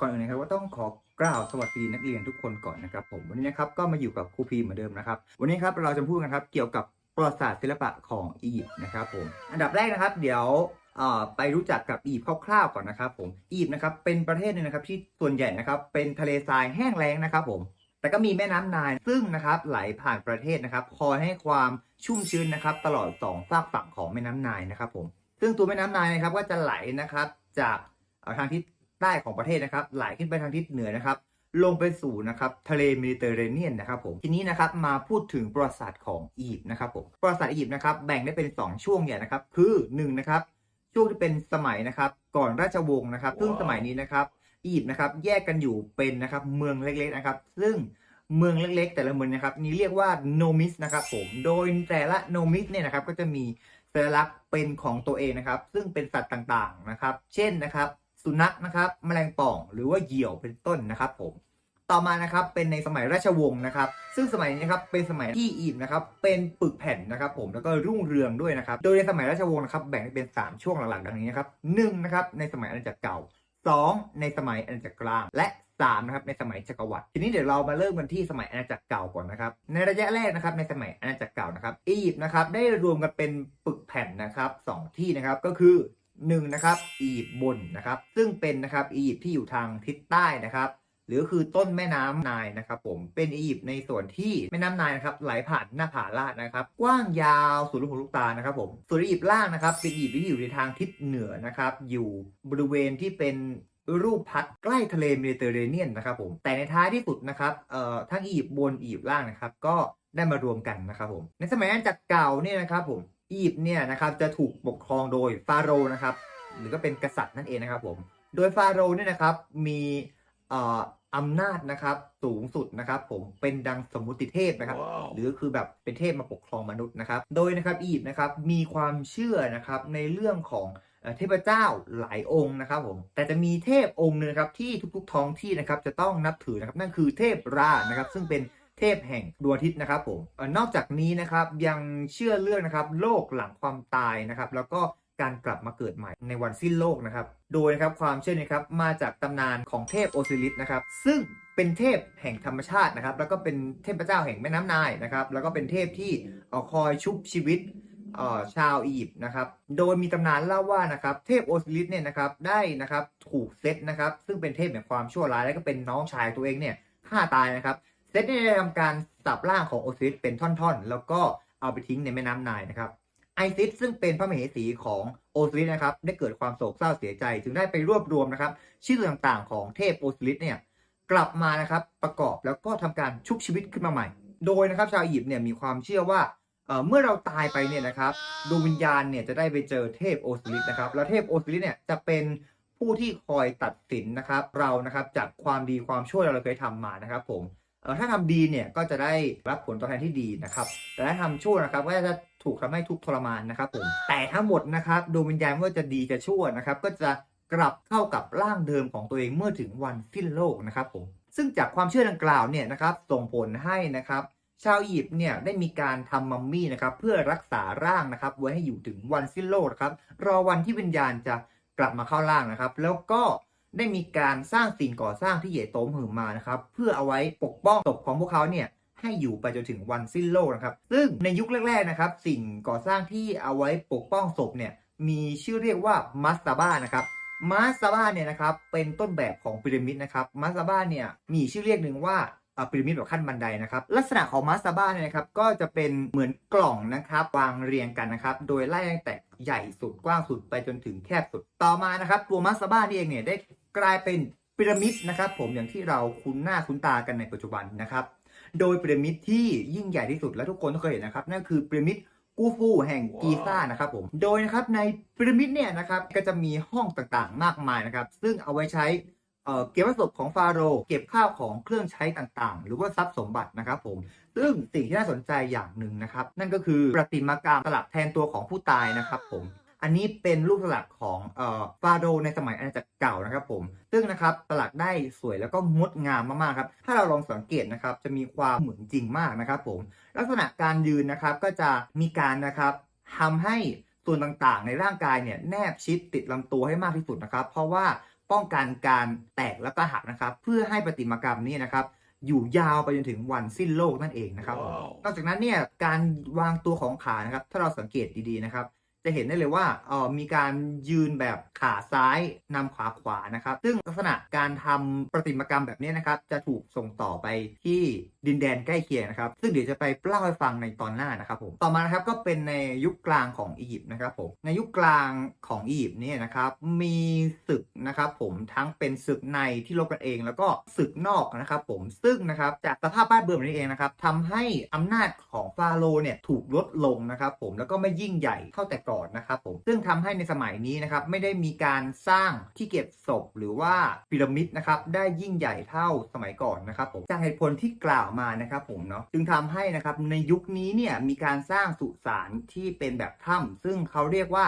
ก่อนอื่นนะครับก็ต้องขอกล่าวสวัสดีนักเรียนทุกคนก่อนนะครับผมวันนี้นะครับก็มาอยู่กับครูพีเหมือนเดิมนะครับ วันนี้ครับเราจะพูดกันครับเกี่ยวกับประวัติศาสตร์ศิลปะของอียิปต์นะครับผมอันดับแรกนะครับ เดี๋ยวไปรู้จักกับอียิปต์คร่าวๆก่อนนะครับผมอียิปต์นะครับเป็นประเทศหนึงนะครับที่ส่วนใหญ่นะครับเป็นทะเลทรายแห้งแล้งนะครับผมแต่ก็มีแม่น้ำไนายซึ่งนะครับไหลผ่านประเทศนะครับคอยให้ความชุ่มชื้นนะครับตลอดสองฝากฝั่งของแม่น้ำไนายนะครับผมซึ่งตัวแม่น้ำไนายนะครับก็จะไหลนะครับจากทางทิศ ใต้ของประเทศนะครับ ไหลขึ้นไปทางทิศเหนือนะครับ ลงไปสู่นะครับทะเลเมดิเตอร์เรเนียนนะครับผมทีนี้นะครับมาพูดถึงประวัติศาสตร์ของอียิปต์นะครับผมประวัติศาสตร์อียิปต์นะครับแบ่งได้เป็น 2 ช่วงใหญ่นะครับ คือ1นะครับช่วงที่เป็นสมัยนะครับก่อนราชวงศ์นะครับ ซึ่งสมัยนี้นะครับอียิปต์นะครับแยกกันอยู่เป็นนะครับเมืองเล็กๆนะครับ ซึ่งเมืองเล็กๆ แต่ละเมืองนะครับนี้เรียกว่าโนมิสนะครับผมโดยแต่ละโนมิสเนี่ยนะครับก็จะมีสัญลักษณ์เป็นของตัวเองนะครับ ซึ่งเป็นสัตว์ต่างๆนะครับ เช่นนะครับ สุนัขนะครับ แมลงป่องหรือว่าเหยี่ยวเป็นต้นนะครับผมต่อมานะครับเป็นในสมัยราชวงศ์นะครับ ซึ่งสมัยนี้นะครับเป็นสมัยที่อียิปต์นะครับเป็นปึกแผ่นนะครับผมแล้วก็รุ่งเรืองด้วยนะครับ โดยในสมัยราชวงศ์นะครับแบ่งเป็น 3 ช่วงหลักๆดังนี้นะครับหนึ่งนะครับในสมัยอาณาจักรเก่า 2 ในสมัยอาณาจักรกลางและ3นะครับในสมัยจักรวรรดิทีนี้เดี๋ยวเรามาเริ่มกันที่สมัยอาณาจักรเก่าก่อนนะครับในระยะแรกนะครับในสมัยอาณาจักรเก่านะครับอียิปต์นะครับได้รวมกันเป็นปึกแผ่นนะครับสองที่นะครับก็คือ หนึ่งนะครับอียิปต์บนนะครับ ซึ่งเป็นนะครับอียิปต์ที่อยู่ทางทิศใต้นะครับ หรือคือต้นแม่น้ำไนายนะครับ ผมเป็นอียิปต์ในส่วนที่แม่น้ำไนายนะครับไหลผ่านหน้าผาลาดนะครับ กว้างยาวสุดลูกหูลูกตานะครับผมส่วนอียิปต์ล่างนะครับ เป็นอียิปต์ที่อยู่ในทางทิศเหนือนะครับ อยู่บริเวณที่เป็นรูปพัดใกล้ทะเลเมดิเตอร์เรเนียนนะครับผมแต่ในท้ายที่สุดนะครับเอ่อทั้งอียิปต์บนอียิปต์ล่างนะครับ ก็ได้มารวมกันนะครับผมในสมัยอาณาจักรเก่าเนี่ยนะครับผม อียิปต์เนี่ยนะครับจะถูกปกครองโดยฟาโรห์นะครับ หรือก็เป็นกษัตริย์นั่นเองนะครับผมโดยฟาโรห์เนี่ยนะครับมีเอ่ออำนาจนะครับสูงสุดนะครับผมเป็นดังสมมุติเทพนะครับหรือคือแบบเป็นเทพมาปกครองมนุษย์นะครับ โดยนะครับอียิปต์นะครับมีความเชื่อนะครับในเรื่องของเอ่อเทพเจ้าหลายองค์นะครับผมแต่จะมีเทพองค์หนึงนะครับที่ทุกๆท้องที่นะครับจะต้องนับถือนะครับนั่นคือเทพรานะครับ ซึ่งเป็น เทพแห่งดวงอาทิตย์นะครับผมนอกจากนี้นะครับยังเชื่อเรื่องนะครับโลกหลังความตายนะครับ แล้วก็การกลับมาเกิดใหม่ในวันสิ้นโลกนะครับ โดยนะครับความเชื่อนี้ครับมาจากตำนานของเทพโอซิริสนะครับ ซึ่งเป็นเทพแห่งธรรมชาตินะครับ แล้วก็เป็นเทพเจ้าแห่งแม่น้ำนายนะครับ แล้วก็เป็นเทพที่เอ่อคอยชุบชีวิตชาวอียิปต์นะครับ โดยมีตำนานเล่าว่านะครับเทพโอซิริสเนี่ยนะครับได้นะครับถูกเซตนะครับ ซึ่งเป็นเทพแห่งความชั่วร้ายและก็เป็นน้องชายตัวเองเนี่ยฆ่าตายนะครับ เซตนี่ยได้ทำการสับร่างของโอซิสเป็นท่อนๆ แล้วก็เอาไปทิ้งในแม่น้ำไนายนะครับไอซิสซึ่งเป็นพระมเหสีของโอซิริสนะครับได้เกิดความโศกเศร้าเสียใจ จึงได้ไปรวบรวมนะครับ ชื่อต่างๆของเทพโอซิริสเนี่ยกลับมานะครับประกอบแล้วก็ทำการชุบชีวิตขึ้นมาใหม่ โดยนะครับชาวอียิปต์เนี่ยมีความเชื่อว่าเเมื่อเราตายไปเนี่ยนะครับดวงวิญญาณเนี่ยจะได้ไปเจอเทพโอซิริสนะครับแล้วเทพโอซิริสเนี่ยจะเป็นผู้ที่คอยตัดสินนะครับเรานะครับจากความดีความชั่วเราเคยทำมานะครับผม ถ้าทำดีเนี่ยก็จะได้รับผลตอบแทนที่ดีนะครับ แต่ถ้าทำชั่วนะครับก็จะถูกทำให้ทุกทรมานนะครับผมแต่ทั้งหมดนะครับดวงวิญญาณว่าจะดีจะชั่วนะครับ ก็จะกลับเข้ากับร่างเดิมของตัวเองเมื่อถึงวันสิ้นโลกนะครับผมซึ่งจากความเชื่อดังกล่าวเนี่ยนะครับส่งผลให้นะครับชาวอียิปต์เนี่ยได้มีการทำมัมมี่นะครับเพื่อรักษาร่างนะครับไว้ให้อยู่ถึงวันสิ้นโลกนะครับรอวันที่วิญญาณจะกลับมาเข้าร่างนะครับ แล้วก็ ได้มีการสร้างสิ่งก่อสร้างที่ใหญ่โตมหึมานะครับ เพื่อเอาไว้ปกป้องศพของพวกเขาเนี่ยให้อยู่ไปจนถึงวันสิ้นโลกนะครับ ซึ่งในยุคแรกๆนะครับ สิ่งก่อสร้างที่เอาไว้ปกป้องศพเนี่ยมีชื่อเรียกว่ามัสตาบ้านะครับมัสตาบ้าเนี่ยนะครับเป็นต้นแบบของพีระมิดนะครับมัสตาบ้าเนี่ยมีชื่อเรียกหนึ่งว่าพีระมิดแบบขั้นบันไดนะครับลักษณะของมัสตาบ้าเนี่ยนะครับก็จะเป็นเหมือนกล่องนะครับวางเรียงกันนะครับโดยไล่ตั้งแต่ใหญ่สุดกว้างสุดไปจนถึงแคบสุดต่อมานะครับตัวมัสตาบ้านี่เองเนี่ยได้ กลายเป็นพีระมิดนะครับผมอย่างที่เราคุ้นหน้าคุ้นตากันในปัจจุบันนะครับ โดยพีระมิดที่ยิ่งใหญ่ที่สุดและทุกคนต้องเคยเห็นนะครับนั่นคือพีระมิดกูฟูแห่งกีซ่านะครับผมโดยนะครับในพีระมิดเนี่ยนะครับก็จะมีห้องต่างๆ มากมายนะครับ ซึ่งเอาไว้ใช้เเก็บวัสดุของฟาโรห์เก็บข้าวของเครื่องใช้ต่างๆ หรือว่าทรัพย์สมบัตินะครับผมซึ่งสิ่งที่น่าสนใจอย่างหนึ่งนะครับ นั่นก็คือประติมากรรมสลักแทนตัวของผู้ตายนะครับผม อันนี้เป็นรูปสลักของเอ่อฟาโรห์ในสมัยอาณาจักรเก่านะครับผม ซึ่งนะครับสลักได้สวยแล้วก็งดงามมากๆครับ ถ้าเราลองสังเกตนะครับจะมีความเหมือนจริงมากนะครับผม ลักษณะการยืนนะครับก็จะมีการนะครับทำให้ส่วนต่างๆ ในร่างกายเนี่ยแนบชิดติดลำตัวให้มากที่สุดนะครับ เพราะว่าป้องกันการแตกแล้วก็หักนะครับ เพื่อให้ประติมากรรมนี้นะครับอยู่ยาวไปจนถึงวันสิ้นโลกนั่นเองนะครับว้าวนอกจากนั้นเนี่ยการวางตัวของขานะครับ ถ้าเราสังเกตดีๆนะครับ จะเห็นได้เลยว่าเออมีการยืนแบบขาซ้ายนำขาขวานะครับ ซึ่งลักษณะการทำประติมกรรมแบบนี้นะครับ จะถูกส่งต่อไปที่ดินแดนใกล้เคียงนะครับ ซึ่งเดี๋ยวจะไปเล่าให้ฟังในตอนหน้านะครับผม ต่อมานะครับก็เป็นในยุคกลางของอียิปต์นะครับผม ในยุคกลางของอียิปต์เนี่ยนะครับมีศึกนะครับผมทั้งเป็นศึกในที่รบกันเอง แล้วก็ศึกนอกนะครับผม ซึ่งนะครับจากสภาพบ้านเมืองแบบนี้เองนะครับทำให้อำนาจของฟาโรห์เนี่ยถูกลดลงนะครับผม แล้วก็ไม่ยิ่งใหญ่เท่าแต่ก่อนนะครับผม ซึ่งทำให้ในสมัยนี้นะครับไม่ได้มีการสร้างที่เก็บศพหรือว่าพีระมิดนะครับได้ยิ่งใหญ่เท่าสมัยก่อนนะครับผมจากเหตุผลที่กล่าวมานะครับผมเนาะจึงทำให้นะครับในยุคนี้เนี่ยมีการสร้างสุสานที่เป็นแบบถ้ำซึ่งเขาเรียกว่า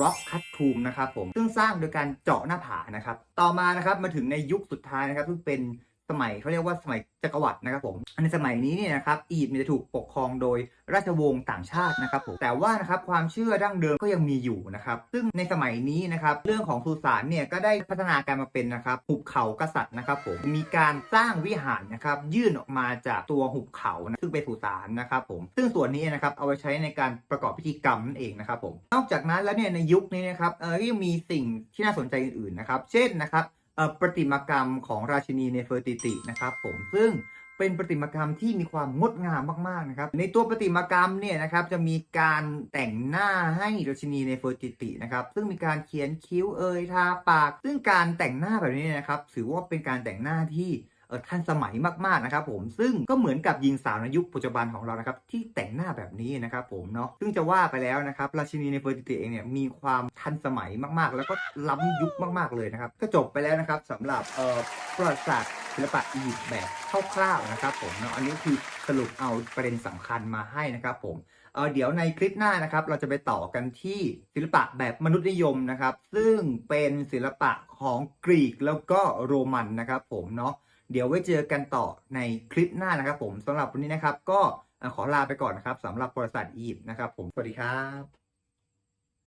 rock cut tomb นะครับผมซึ่งสร้างโดยการเจาะหน้าผานะครับต่อมานะครับมาถึงในยุคสุดท้ายนะครับซึ่งเป็น สมัยเขาเรียกว่าสมัยจักรวรรดินะครับผมในสมัยนี้เนี่ยนะครับอียิปต์เนี่ยจะถูกปกครองโดยราชวงศ์ต่างชาตินะครับผมแต่ว่านะครับความเชื่อดั้งเดิมก็ยังมีอยู่นะครับซึ่งในสมัยนี้นะครับเรื่องของสุสานเนี่ยก็ได้พัฒนาการมาเป็นนะครับหุบเขากษัตริย์นะครับผมมีการสร้างวิหารนะครับยื่นออกมาจากตัวหุบเขานะซึ่งเป็นสุสานนะครับผมซึ่งส่วนนี้นะครับเอาไว้ใช้ในการประกอบพิธีกรรมนั่นเองนะครับผมนอกจากนั้นแล้วเนี่ยในยุคนี้นะครับเออก็ยังมีสิ่งที่น่าสนใจอื่นๆนะครับเช่นนะครับ ประติมากรรมของราชินีเนเฟอร์ติตินะครับผมซึ่งเป็นประติมากรรมที่มีความงดงามมากๆนะครับ ในตัวประติมากรรมเนี่ยนะครับจะมีการแต่งหน้าให้ราชินีเนเฟอร์ติตินะครับ ซึ่งมีการเขียนคิ้วเอยทาปาก ซึ่งการแต่งหน้าแบบนี้นะครับ ถือว่าเป็นการแต่งหน้าที่ ทันสมัยมากๆนะครับผมซึ่งก็เหมือนกับหญิงสาวในยุคปัจจุบันของเรานะครับที่แต่งหน้าแบบนี้นะครับผมเนาะซึ่งจะว่าไปแล้วนะครับราชินีเนเฟอร์ติตเองเนี่ยมีความทันสมัยมากๆ แล้วก็ล้ำยุคมากๆเลยนะครับก็จบไปแล้วนะครับสำหรับเอ่อประวัติศาสตร์ศิลปะอียิปต์แบบคร่าวๆนะครับผมเนาะอันนี้คือสรุปเอาประเด็นสำคัญมาให้นะครับผมเออเดี๋ยวในคลิปหน้านะครับ เราจะไปต่อกันที่ศิลปะแบบมนุษย์นิยมนะครับ ซึ่งเป็นศิลปะของกรีกแล้วก็โรมันนะครับผมเนาะ เดี๋ยวไว้เจอกันต่อในคลิปหน้านะครับผมสำหรับวันนี้นะครับ ก็ขอลาไปก่อนนะครับสำหรับบริษัทอียิปต์นะครับผมสวัสดีครับ